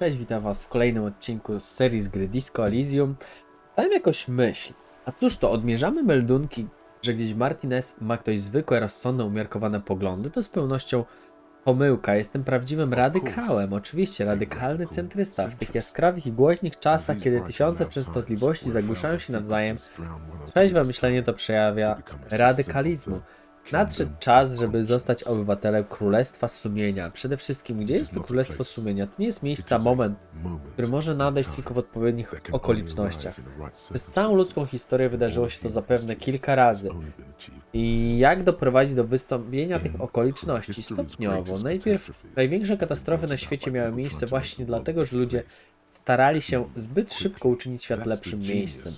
Cześć, witam was w kolejnym odcinku z serii z gry Disco Elysium. Stałem jakoś myśl. A cóż to, odmierzamy meldunki, że gdzieś Martinez ma ktoś zwykłe, rozsądne, umiarkowane poglądy? To z pełnością pomyłka. Jestem prawdziwym radykałem. Oczywiście, radykalny centrysta. W tych jaskrawych i głośnych czasach, kiedy tysiące częstotliwości zagłuszają się nawzajem, trzeźwe myślenie to przejawia radykalizmu. Nadszedł czas, żeby zostać obywatelem Królestwa Sumienia. Przede wszystkim, gdzie jest to Królestwo Sumienia? To nie jest miejsce, a moment, który może nadejść tylko w odpowiednich okolicznościach. Przez całą ludzką historię wydarzyło się to zapewne kilka razy. I jak doprowadzić do wystąpienia tych okoliczności? Stopniowo. Najpierw największe katastrofy na świecie miały miejsce właśnie dlatego, że ludzie starali się zbyt szybko uczynić świat lepszym miejscem.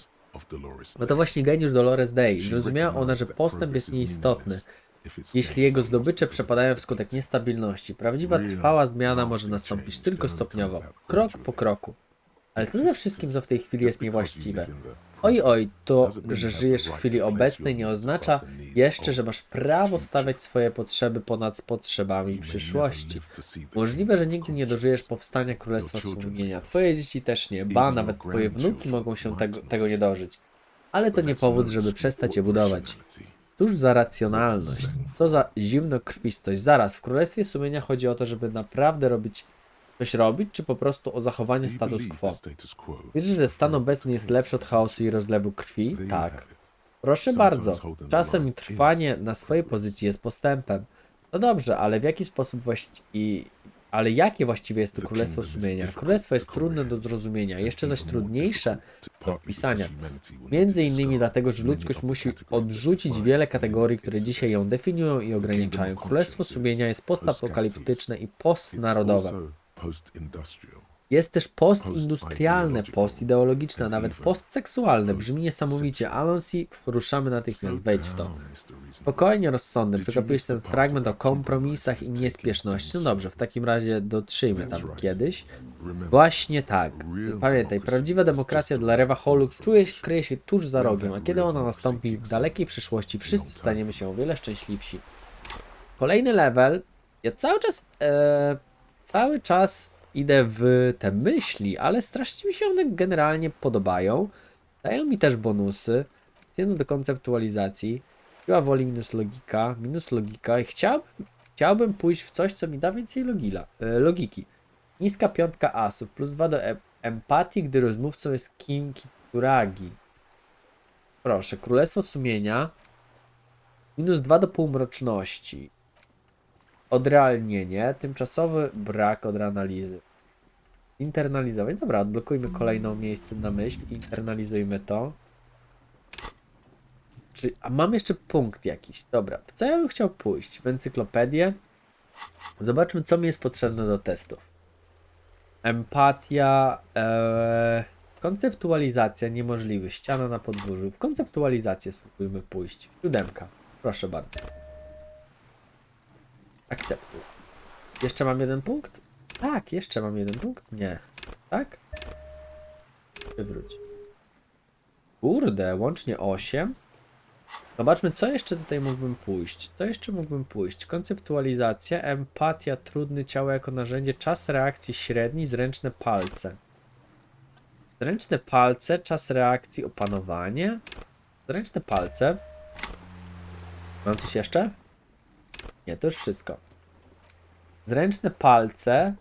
No to właśnie geniusz Dolores Day. Zrozumiała ona, że postęp jest nieistotny, jeśli jego zdobycze przepadają wskutek niestabilności. Prawdziwa trwała zmiana może nastąpić tylko stopniowo, krok po kroku. Ale to ze wszystkim, co w tej chwili jest niewłaściwe. Oj, oj, to, że żyjesz w chwili obecnej nie oznacza jeszcze, że masz prawo stawiać swoje potrzeby ponad potrzebami przyszłości. Możliwe, że nigdy nie dożyjesz powstania Królestwa Sumienia. Twoje dzieci też nie, ba, nawet twoje wnuki mogą się tego, tego nie dożyć. Ale to nie powód, żeby przestać je budować. Cóż za racjonalność, co za zimnokrwistość. Zaraz, w Królestwie Sumienia chodzi o to, żeby naprawdę robić coś robić, czy po prostu o zachowanie status quo? Wierzysz, że stan obecny jest lepszy od chaosu i rozlewu krwi? Tak. Proszę bardzo. Czasem trwanie na swojej pozycji jest postępem. No dobrze, ale w jaki sposób właściwie... Ale jakie właściwie jest to Królestwo Sumienia? Królestwo jest trudne do zrozumienia, jeszcze zaś trudniejsze do opisania. Między innymi dlatego, że ludzkość musi odrzucić wiele kategorii, które dzisiaj ją definiują i ograniczają. Królestwo Sumienia jest postapokaliptyczne i postnarodowe. Jest też postindustrialne, postideologiczne, a nawet postseksualne. Brzmi niesamowicie. Alonsi, ruszamy natychmiast, wejdź w to. Spokojnie, rozsądny. Przekopujesz ten fragment o kompromisach i niespieszności. No dobrze, w takim razie dotrzyjmy tam kiedyś. Właśnie tak. Pamiętaj, prawdziwa demokracja dla Rewa Holu czuje, się- kryje się tuż za rogiem, a kiedy ona nastąpi w dalekiej przyszłości, wszyscy staniemy się o wiele szczęśliwsi. Kolejny level. Ja cały czas, e, cały czas idę w te myśli, ale strasznie mi się one generalnie podobają. Dają mi też bonusy. Jedno do konceptualizacji. Siła woli minus logika, minus logika i chciałbym, chciałbym pójść w coś, co mi da więcej logila, e, logiki. Niska piątka asów, plus dwa do em empatii, gdy rozmówcą jest Kim Kitsuragi. Proszę, Królestwo Sumienia. Minus dwa do półmroczności. Odrealnienie, tymczasowy brak odreanalizy. Internalizować. Dobra, odblokujmy kolejną miejsce na myśl. Internalizujmy to. Czy, a mam jeszcze punkt jakiś. Dobra, w co ja bym chciał pójść? W encyklopedię. Zobaczmy, co mi jest potrzebne do testów. Empatia, e, konceptualizacja, niemożliwy. Ściana na podwórzu. W konceptualizację spróbujmy pójść. Siódemka. Proszę bardzo. Akceptuj. Jeszcze mam jeden punkt? Tak, jeszcze mam jeden punkt? Nie. Tak? Wywróć. Kurde, łącznie 8. Zobaczmy, co jeszcze tutaj mógłbym pójść. Co jeszcze mógłbym pójść? Konceptualizacja, empatia, trudny ciało jako narzędzie, czas reakcji średni, zręczne palce. Zręczne palce, czas reakcji, opanowanie. Zręczne palce. Mam coś jeszcze? Nie, to już wszystko. Zręczne palce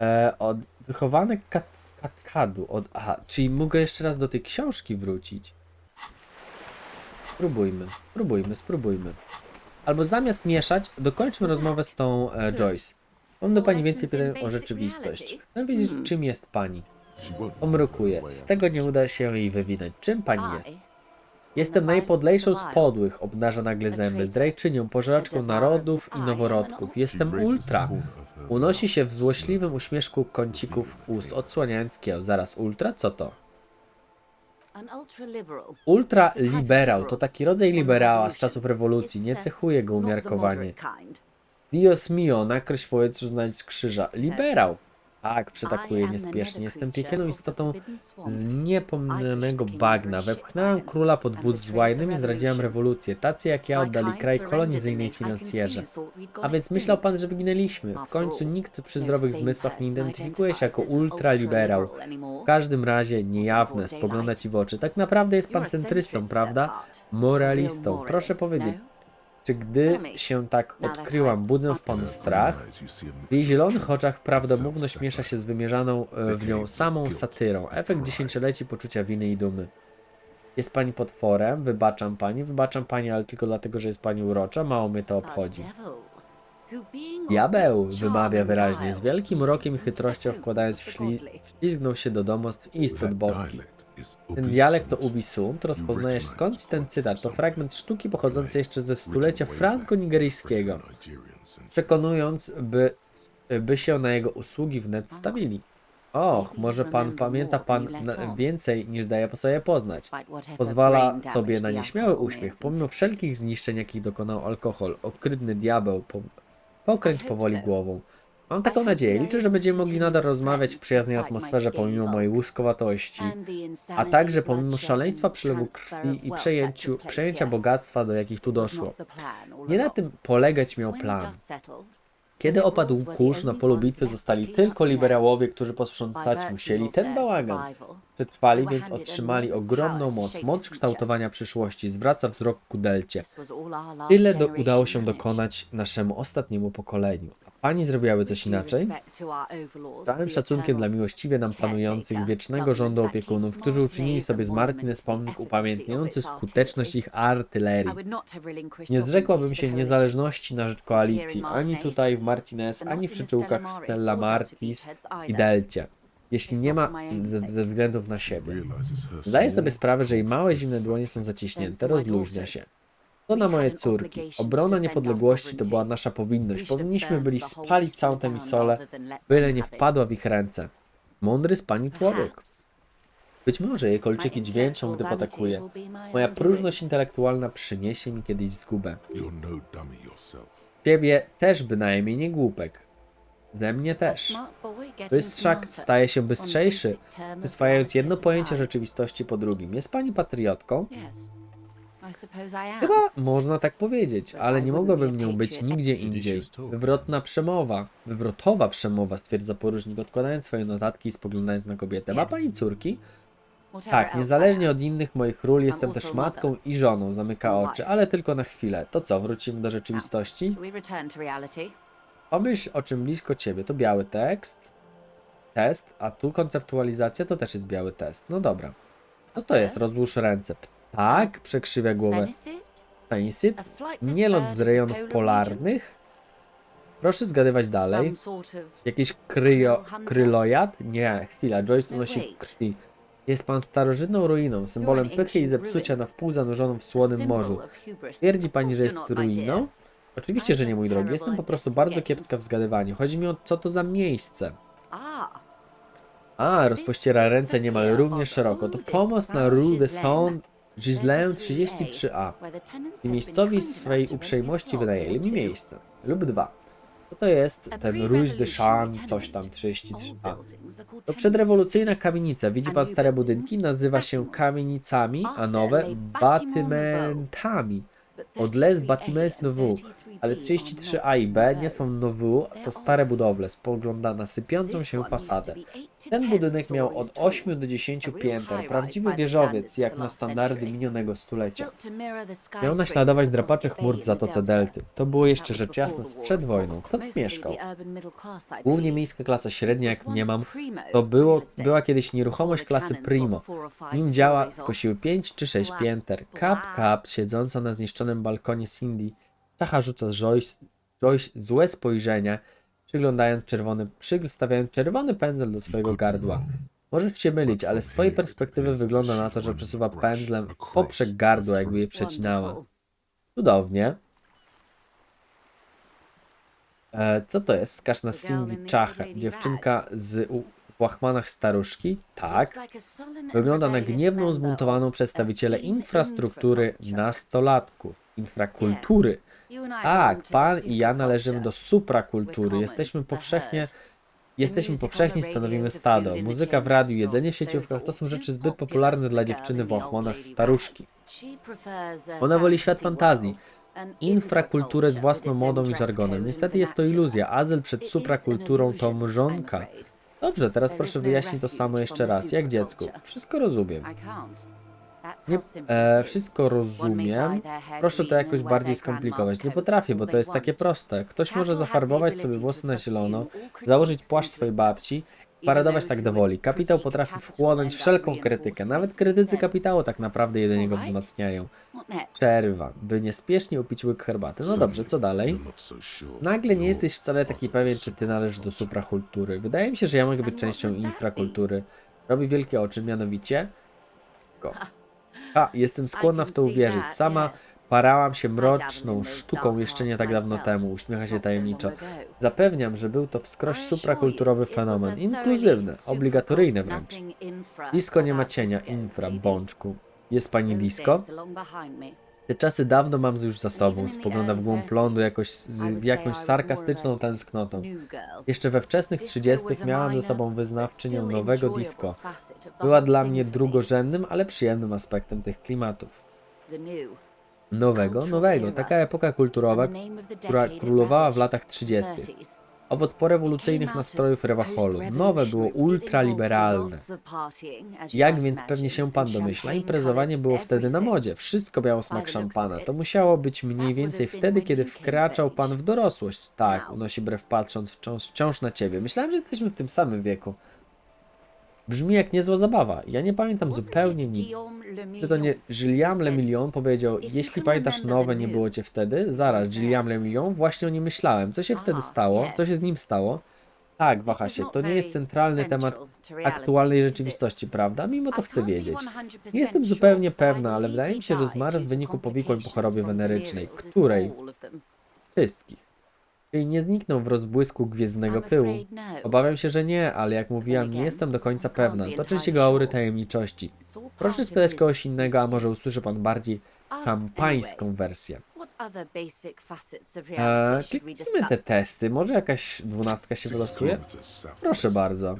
e, od wychowanek kat, katkadu. Od, aha, czyli mogę jeszcze raz do tej książki wrócić. Spróbujmy, spróbujmy, spróbujmy. Albo zamiast mieszać, dokończmy rozmowę z tą e, Joyce. Mam do pani więcej pytań o rzeczywistość. Chcę wiedzieć, czym jest pani. Pomrukuje. Z tego nie uda się jej wywinąć. Czym pani jest? Jestem najpodlejszą z podłych, obnaża nagle zęby, zdrajczynią, pożeraczką narodów i noworodków. Jestem ultra. Unosi się w złośliwym uśmieszku kącików ust, odsłaniając kieł. Zaraz, ultra? Co to? Ultraliberał to taki rodzaj liberała z czasów rewolucji. Nie cechuje go umiarkowanie. Dios mio, nakreśl w powietrzu znajdź z krzyża. Liberał. Tak, przytakuje niespiesznie. Jestem piekielną istotą z niepomnianego bagna. Wepchnąłem króla pod wód zła, i zdradziłem rewolucję. Tacy jak ja oddali kraj kolonizyjnej finansjerze. A więc myślał pan, że wyginęliśmy. W końcu nikt przy zdrowych zmysłach nie identyfikuje się jako ultraliberał. W każdym razie niejawne, spogląda ci w oczy. Tak naprawdę jest pan centrystą, prawda? Moralistą. Proszę powiedzieć, czy gdy się tak odkryłam, budzę w panu strach? W jej zielonych oczach prawdomówność miesza się z wymierzaną e, w nią samą satyrą. Efekt dziesięcioleci poczucia winy i dumy. Jest pani potworem, wybaczam pani, wybaczam pani, ale tylko dlatego, że jest pani urocza, mało mnie to obchodzi. Diabeł, wymawia wyraźnie, z wielkim urokiem i chytrością wkładając w śli... wślizgnął się do domostw istot boskich. Ten dialekt to ubisunt, rozpoznajesz skąd ten cytat, to fragment sztuki pochodzący jeszcze ze stulecia franko-nigeryjskiego, przekonując, by, by się na jego usługi wnet stawili. Och, może pan pamięta pan więcej niż daje po sobie poznać. Pozwala sobie na nieśmiały uśmiech, pomimo wszelkich zniszczeń, jakich dokonał alkohol. Okrydny diabeł, po, pokręć powoli głową. Mam taką nadzieję, liczę, że będziemy mogli nadal rozmawiać w przyjaznej atmosferze pomimo mojej łuskowatości, a także pomimo szaleństwa przylewu krwi i przejęciu, przejęcia bogactwa, do jakich tu doszło. Nie na tym polegać miał plan. Kiedy opadł kurz, na polu bitwy zostali tylko liberałowie, którzy posprzątać musieli ten bałagan. Przetrwali, więc otrzymali ogromną moc, moc kształtowania przyszłości, zwraca wzrok ku delcie. Tyle do, udało się dokonać naszemu ostatniemu pokoleniu. Pani zrobiłaby coś inaczej? Z całym szacunkiem dla miłościwie nam panujących wiecznego rządu opiekunów, którzy uczynili sobie z Martinez pomnik upamiętniający skuteczność ich artylerii. Nie zrzekłabym się niezależności na rzecz koalicji, ani tutaj w Martinez, ani w przyczółkach w Stella Martis i Delcie, jeśli nie ma ze, ze względów na siebie. Zdaję sobie sprawę, że jej małe zimne dłonie są zaciśnięte, rozluźnia się. To na moje córki. Obrona niepodległości to była nasza powinność. Powinniśmy byli spalić całą tę misolę, byle nie wpadła w ich ręce. Mądry z pani człowiek. Być może jej kolczyki dźwięczą, gdy potakuje. Moja próżność intelektualna przyniesie mi kiedyś zgubę. No. Ciebie też bynajmniej nie głupek. Ze mnie też. Bystrzak staje się bystrzejszy, przyswajając jedno pojęcie rzeczywistości po drugim. Jest pani patriotką? Chyba można tak powiedzieć, ale nie mogłabym nią być nigdzie indziej. Wywrotna przemowa, wywrotowa przemowa, stwierdza porucznik, odkładając swoje notatki i spoglądając na kobietę. Ma pani córki? Tak, niezależnie od innych moich ról, jestem też matką i żoną, zamyka oczy, ale tylko na chwilę. To co, wrócimy do rzeczywistości? Pomyśl o czym blisko ciebie. To biały tekst, test, a tu konceptualizacja to też jest biały test. No dobra. Co to jest? Rozłóż ręce. Tak, przekrzywia głowę. Spenisit? Nie lot z rejonów polarnych? Proszę zgadywać dalej. Jakiś kryjo, krylojad? Nie, chwila, Joyce nosi krwi. Jest pan starożytną ruiną, symbolem pychy i zepsucia na wpół zanurzoną w słonym morzu. Twierdzi pani, że jest ruiną? Oczywiście, że nie, mój drogi. Jestem po prostu bardzo kiepska w zgadywaniu. Chodzi mi o co to za miejsce. A, rozpościera ręce niemal równie szeroko. To pomost na Rue de Saint Gislain 33A. I miejscowi swej uprzejmości wynajęli mi miejsce. Lub dwa. Co to jest ten Rue de Champ, coś tam 33A? To przedrewolucyjna kamienica. Widzi pan stare budynki? Nazywa się kamienicami, a nowe batymentami. Od les bâtiments nouveaux, ale 33A i B nie są nouveaux, to stare budowle, spogląda na sypiącą się fasadę. Ten budynek miał od 8 do 10 pięter, prawdziwy wieżowiec, jak na standardy minionego stulecia. Miał naśladować drapacze chmur w Zatoce Delty. To było jeszcze rzecz jasna sprzed wojną. Kto tu mieszkał? Głównie miejska klasa średnia, jak mniemam, to było, była kiedyś nieruchomość klasy primo. Nim działa kosiły 5 czy 6 pięter. Kap, kap, siedząca na zniszczonym balkonie Cindy, Czacha rzuca Joyce, Joyce złe spojrzenie, przyglądając czerwony, przystawiając czerwony pędzel do swojego gardła. Możesz się mylić, ale z twojej perspektywy wygląda na to, że przesuwa pędzlem poprzek gardła, jakby je przecinała. Cudownie. E, co to jest? Wskaż na Cindy Czachę, dziewczynka z łachmanach staruszki? Tak. Wygląda na gniewną, zbuntowaną przedstawicielę infrastruktury nastolatków. Infrakultury. Tak, pan i ja należymy do suprakultury. Jesteśmy powszechnie Jesteśmy powszechni, stanowimy stado. Muzyka w radiu, jedzenie w sieciówkach to są rzeczy zbyt popularne dla dziewczyny w ochłonach staruszki. Ona woli świat fantazji, infrakulturę z własną modą i żargonem. Niestety jest to iluzja. Azyl przed suprakulturą to mrzonka. Dobrze, teraz proszę wyjaśnić to samo jeszcze raz, jak dziecku. Wszystko rozumiem. Nie, e, wszystko rozumiem. Proszę to jakoś bardziej skomplikować. Nie potrafię, bo to jest takie proste. Ktoś może zafarbować sobie włosy na zielono, założyć płaszcz swojej babci paradować tak do woli. Kapitał potrafi wchłonąć wszelką krytykę. Nawet krytycy kapitału tak naprawdę jedynie go wzmacniają. Przerwa, by niespiesznie upić łyk herbaty. No dobrze, co dalej? Nagle nie jesteś wcale taki pewien, czy ty należysz do suprakultury. Wydaje mi się, że ja mogę być częścią infrakultury. Robi wielkie oczy, mianowicie. Go. Ha, jestem skłonna w to uwierzyć. Sama parałam się mroczną sztuką jeszcze nie tak dawno temu. Uśmiecha się tajemniczo. Zapewniam, że był to wskroś suprakulturowy fenomen. Inkluzywny, obligatoryjny wręcz. Disco nie ma cienia, infra, bączku. Jest pani disco? Te czasy dawno mam już za sobą. Spogląda w głąb lądu jakoś z jakąś sarkastyczną tęsknotą. Jeszcze we wczesnych trzydziestych miałam ze sobą wyznawczynię nowego disco. Była dla mnie drugorzędnym, ale przyjemnym aspektem tych klimatów. Nowego, nowego, taka epoka kulturowa, która królowała w latach 30. Owód porewolucyjnych nastrojów Rewacholu. Nowe było ultraliberalne. Jak więc pewnie się pan domyśla, imprezowanie było wtedy na modzie. Wszystko miało smak szampana. To musiało być mniej więcej wtedy, kiedy wkraczał pan w dorosłość. Tak, unosi brew patrząc wciąż, wciąż na ciebie. Myślałem, że jesteśmy w tym samym wieku. Brzmi jak niezła zabawa. Ja nie pamiętam zupełnie nic. Czy to nie Gilliam Le Million powiedział, jeśli pamiętasz nowe, nie było cię wtedy? Zaraz, Gilliam Le Million, właśnie o nim myślałem. Co się wtedy stało? Co się z nim stało? Tak, waha się, to nie jest centralny temat aktualnej rzeczywistości, prawda? Mimo to chcę wiedzieć. Nie jestem zupełnie pewna, ale wydaje mi się, że zmarł w wyniku powikłań po chorobie wenerycznej. Której? Wszystkich. Czyli nie zniknął w rozbłysku gwiezdnego pyłu. Obawiam się, że nie, ale jak mówiłam, nie jestem do końca pewna. To część jego aury tajemniczości. Proszę spytać kogoś innego, a może usłyszy pan bardziej szampańską wersję. Eee, kliknijmy te testy, może jakaś dwunastka się wylosuje? Proszę bardzo.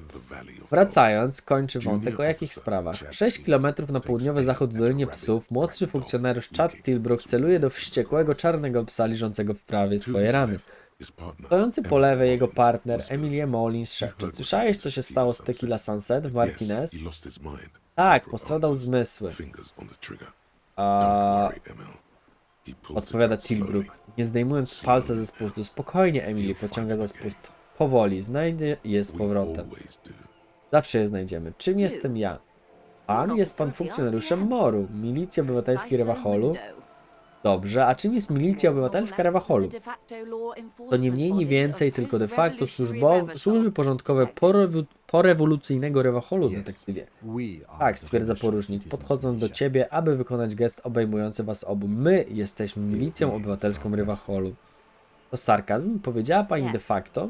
Wracając, kończy wątek o jakich sprawach. 6 km na południowy zachód w Dolinie Psów młodszy funkcjonariusz Chad Tilbrook celuje do wściekłego czarnego psa liżącego w prawie swoje rany. Stojący po lewej jego partner Emilie Molins szepcze. Słyszałeś co się stało z Tequila Sunset w Martinez? Tak, postradał zmysły. A... Odpowiada Tilbrook, nie zdejmując palca ze spustu. Spokojnie, Emily, pociąga za spust. Powoli, znajdzie je z powrotem. Zawsze je znajdziemy. Czym jestem ja? Pan jest pan funkcjonariuszem MORu, Milicji Obywatelskiej Rewacholu. Dobrze, a czym jest Milicja Obywatelska Rewacholu? To nie mniej, nie więcej, tylko de facto służbo, służby porządkowe porewu, porewolucyjnego Rewacholu, detektywie. Tak, stwierdza porucznik, podchodząc do ciebie, aby wykonać gest obejmujący was obu. My jesteśmy milicją obywatelską Rewacholu. To sarkazm? Powiedziała pani de facto?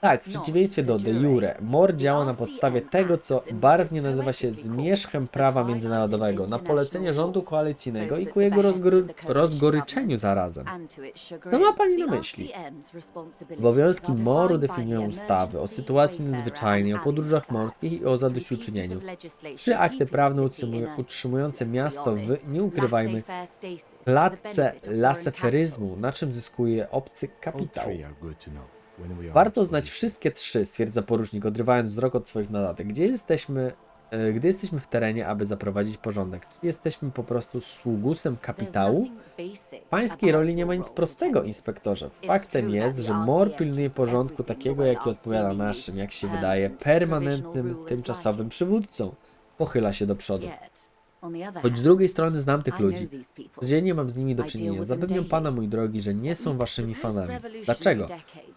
Tak, w przeciwieństwie do de jure, MOR działa na podstawie tego, co barwnie nazywa się zmierzchem prawa międzynarodowego, na polecenie rządu koalicyjnego i ku jego rozgory rozgoryczeniu zarazem. Co ma pani na myśli? Obowiązki MOR-u definiują ustawy o sytuacji nadzwyczajnej, o podróżach morskich i o zadośćuczynieniu. Trzy akty prawne utrzymują- utrzymujące miasto w, nie ukrywajmy, klatce laseferyzmu, na czym zyskuje obcy kapitał. Warto znać wszystkie trzy, stwierdza porucznik, odrywając wzrok od swoich notatek. Gdzie jesteśmy, e, gdy jesteśmy w terenie, aby zaprowadzić porządek? Czy jesteśmy po prostu sługusem kapitału? W pańskiej roli nie ma nic prostego, inspektorze. Faktem jest, że MOR pilnuje porządku takiego, jaki odpowiada naszym, jak się wydaje, permanentnym, tymczasowym przywódcą. Pochyla się do przodu. Choć z drugiej strony znam tych ludzi. Codziennie mam z nimi do czynienia. Zapewniam pana, mój drogi, że nie są waszymi fanami. Dlaczego?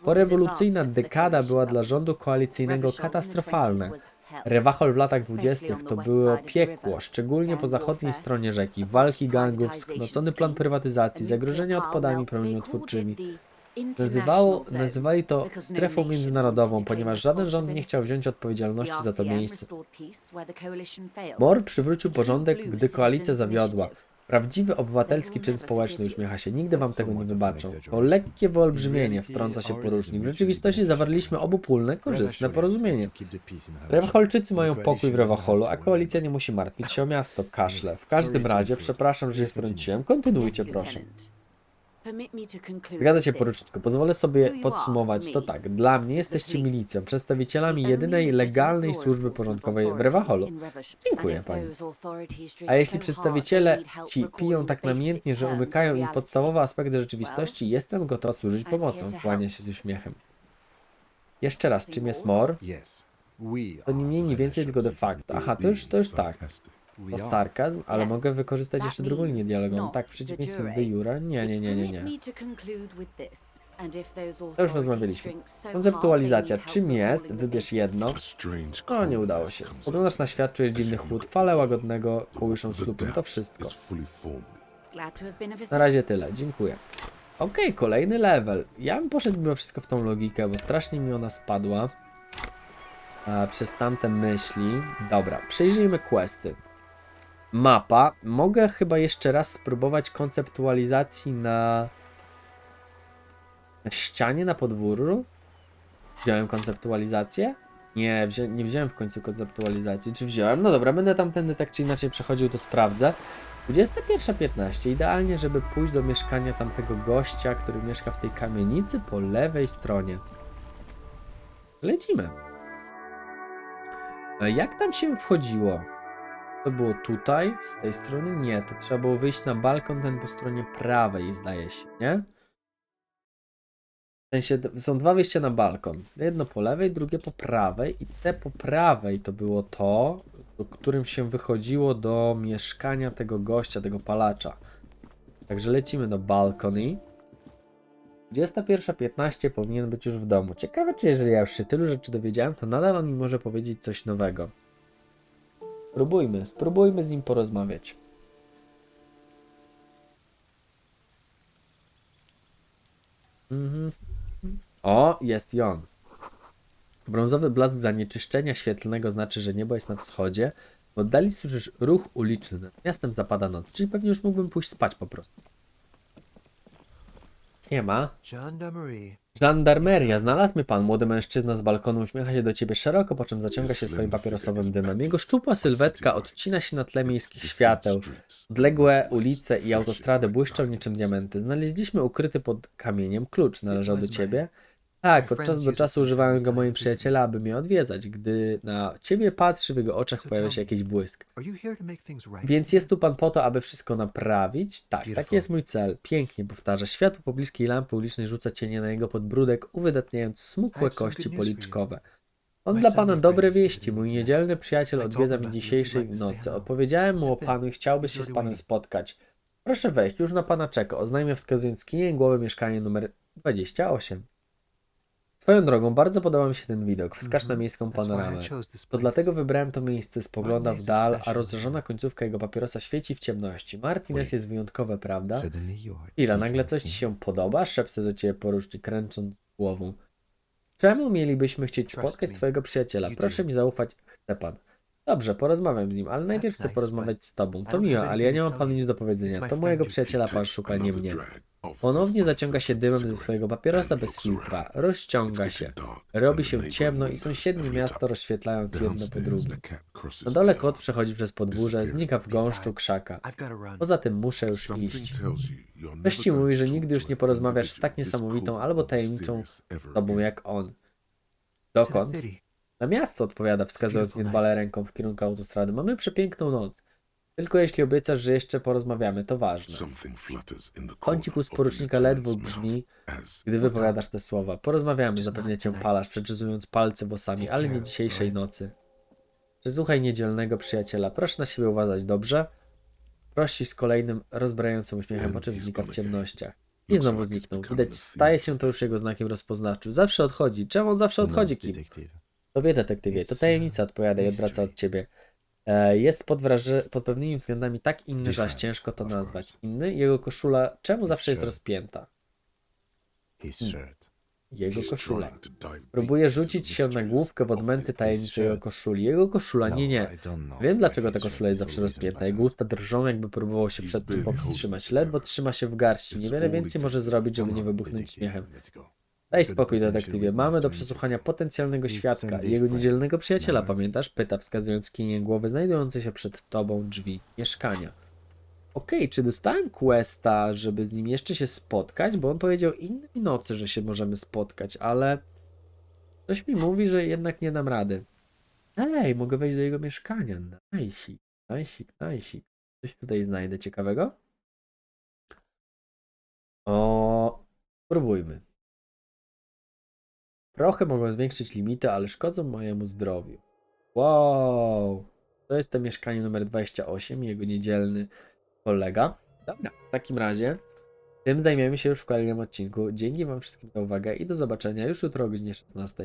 Porewolucyjna dekada była dla rządu koalicyjnego katastrofalna. Rewachol w latach dwudziestych to było piekło, szczególnie po zachodniej stronie rzeki. Walki gangów, sknocony plan prywatyzacji, zagrożenia odpadami promieniotwórczymi. Nazywało, nazywali to strefą międzynarodową, ponieważ żaden rząd nie chciał wziąć odpowiedzialności za to miejsce. MOR przywrócił porządek, gdy koalicja zawiodła. Prawdziwy obywatelski czyn społeczny uśmiecha się. Nigdy wam tego nie wybaczą. To lekkie wyolbrzymienie, wtrąca się porucznik. W rzeczywistości zawarliśmy obopólne, korzystne porozumienie. Rewacholczycy mają pokój w Rewacholu, a koalicja nie musi martwić się o miasto. Kaszle. W każdym razie, przepraszam, że się wtrąciłem. Kontynuujcie, proszę. Zgadza się, poruczniku. Pozwolę sobie podsumować to tak. Dla mnie jesteście milicją, przedstawicielami jedynej legalnej służby porządkowej w Rewacholu. Dziękuję pani. A jeśli przedstawiciele ci piją tak namiętnie, że umykają im podstawowe aspekty rzeczywistości, jestem gotowa służyć pomocą. Kłania się z uśmiechem. Jeszcze raz, czym jest mor? To nie mniej, nie więcej, tylko de facto. Aha, to już, to już tak. To sarkazm, ale mogę wykorzystać jeszcze drugą linię dialogową. Tak, w przeciwieństwie do jura. Nie, nie, nie, nie, nie. To już rozmawialiśmy. Konceptualizacja. Czym jest? Wybierz jedno. O, nie udało się. Spoglądasz na świat, czujesz dziwny chłód, falę łagodnego kołyszą slupem. To wszystko. Na razie tyle, dziękuję. Okej, kolejny level. Ja bym poszedł mimo wszystko w tą logikę, bo strasznie mi ona spadła. A, przez tamte myśli. Dobra, przejrzyjmy questy. Mapa. Mogę chyba jeszcze raz spróbować konceptualizacji na... Na ścianie, na podwórzu? Wziąłem konceptualizację? Nie, wzię nie wziąłem w końcu konceptualizacji. Czy wziąłem? No dobra, będę tamtędy tak czy inaczej przechodził, to sprawdzę. 21.15. Idealnie, żeby pójść do mieszkania tamtego gościa, który mieszka w tej kamienicy po lewej stronie. Lecimy. E, Jak tam się wchodziło? To było tutaj, z tej strony? Nie, to trzeba było wyjść na balkon ten po stronie prawej, zdaje się, nie? W sensie są dwa wyjścia na balkon. Jedno po lewej, drugie po prawej. I te po prawej to było to, do którym się wychodziło do mieszkania tego gościa, tego palacza. Także lecimy do balcony. 21.15 powinien być już w domu. Ciekawe, czy jeżeli ja już się tylu rzeczy dowiedziałem, to nadal on mi może powiedzieć coś nowego. Spróbujmy, spróbujmy z nim porozmawiać. Mhm. O, jest i on. Brązowy blask zanieczyszczenia świetlnego znaczy, że niebo jest na wschodzie. W oddali słyszysz ruch uliczny. Miastem zapada noc, czyli pewnie już mógłbym pójść spać po prostu. Nie ma. Gendarmerie. Żandarmeria. Znalazł pan. Młody mężczyzna z balkonu uśmiecha się do ciebie szeroko, po czym zaciąga się swoim papierosowym dymem. Jego szczupła sylwetka odcina się na tle miejskich świateł. Odległe ulice i autostrady błyszczą niczym diamenty. Znaleźliśmy ukryty pod kamieniem klucz. Należał do ciebie? Tak, od czasu do czasu używają go moi przyjaciele, aby mnie odwiedzać. Gdy na ciebie patrzy, w jego oczach pojawia się jakiś błysk. Więc jest tu pan po to, aby wszystko naprawić? Tak, taki jest mój cel. Pięknie powtarza. Światło pobliskiej lampy ulicznej rzuca cienie na jego podbródek, uwydatniając smukłe kości policzkowe. Mam My dla pana dobre wieści. Mój niedzielny przyjaciel odwiedza mnie dzisiejszej nocy. hello. Odpowiedziałem mu o panu i chciałby się z panem spotkać. Proszę wejść, już na pana czeka. Oznajmia wskazując skinień głowy mieszkanie numer 28. Swoją drogą, bardzo podoba mi się ten widok. Wskaż na Mhm. miejską panoramę. To dlatego wybrałem to miejsce, spogląda w dal, a rozżarzona końcówka jego papierosa świeci w ciemności. Martinez jest wyjątkowe, prawda? Deep nagle coś ci się podoba? Szepce do ciebie porucznik, kręcząc głową. Czemu mielibyśmy chcieć spotkać swojego przyjaciela? Proszę mi zaufać, chce pan. Dobrze, porozmawiam z nim, ale najpierw chcę porozmawiać z tobą. To have ale ja nie mam panu nic do powiedzenia. To mojego przyjaciela pan szuka, nie mnie. Ponownie zaciąga się dymem ze swojego papierosa bez filtra. Rozciąga się. Robi się ciemno i sąsiednie miasto rozświetlając jedno po drugim. Na dole kot przechodzi przez podwórze, znika w gąszczu krzaka. Poza tym muszę już iść. Ktoś ci mówi, że nigdy już nie porozmawiasz z tak niesamowitą albo tajemniczą tobą jak on. Dokąd? Na miasto odpowiada, wskazując niedbale ręką w kierunku autostrady. Mamy przepiękną noc. Tylko jeśli obiecasz, że jeszcze porozmawiamy, to ważne. Kącik ust porucznika ledwo brzmi, mouth as gdy wypowiadasz te słowa. Porozmawiamy, not cię tonight. palarz, przeczyzując palce włosami, ale nie dzisiejszej nocy. Przesłuchaj niedzielnego przyjaciela. Proszę na siebie uważać, dobrze? Prosi z kolejnym rozbrajającym uśmiechem, po czym znika w ciemnościach. I znowu zniknął. Widać, staje się to już jego znakiem rozpoznawczym. Zawsze odchodzi. Czemu on zawsze odchodzi, Kim? To wie, detektywie, to tajemnica, odpowiada i odwraca od ciebie. E, jest pod, wraże- pod pewnymi względami tak inny, że aż ciężko to nazwać. Inny? Jego koszula czemu zawsze jest rozpięta? His Hmm. shirt. jego koszula. Próbuje rzucić się na główkę w odmęty tajemniczej jego koszuli. Jego koszula, nie, nie. Know Wiem dlaczego ta koszula jest zawsze rozpięta. Jego usta drżą, jakby próbował się przed tym powstrzymać. Ledwo trzyma się w garści. Niewiele więcej może zrobić, żeby nie wybuchnąć śmiechem. Daj spokój, detektywie. Mamy do przesłuchania potencjalnego świadka i jego niedzielnego przyjaciela, pamiętasz? Pyta, wskazując kinię głowy znajdujące się przed tobą drzwi mieszkania. Okej, czy dostałem questa, żeby z nim jeszcze się spotkać? Bo on powiedział innej nocy, że się możemy spotkać, ale coś mi mówi, że jednak nie dam rady. Ej, mogę wejść do jego mieszkania. Najsik, najsik, najsik. Coś tutaj znajdę ciekawego? O, spróbujmy. Prochy mogą zwiększyć limity, ale szkodzą mojemu zdrowiu. Wow! To jest to mieszkanie numer 28, jego niedzielny kolega. Dobra, w takim razie tym zajmiemy się już w kolejnym odcinku. Dzięki Wam wszystkim za uwagę i do zobaczenia już jutro o godzinie 16.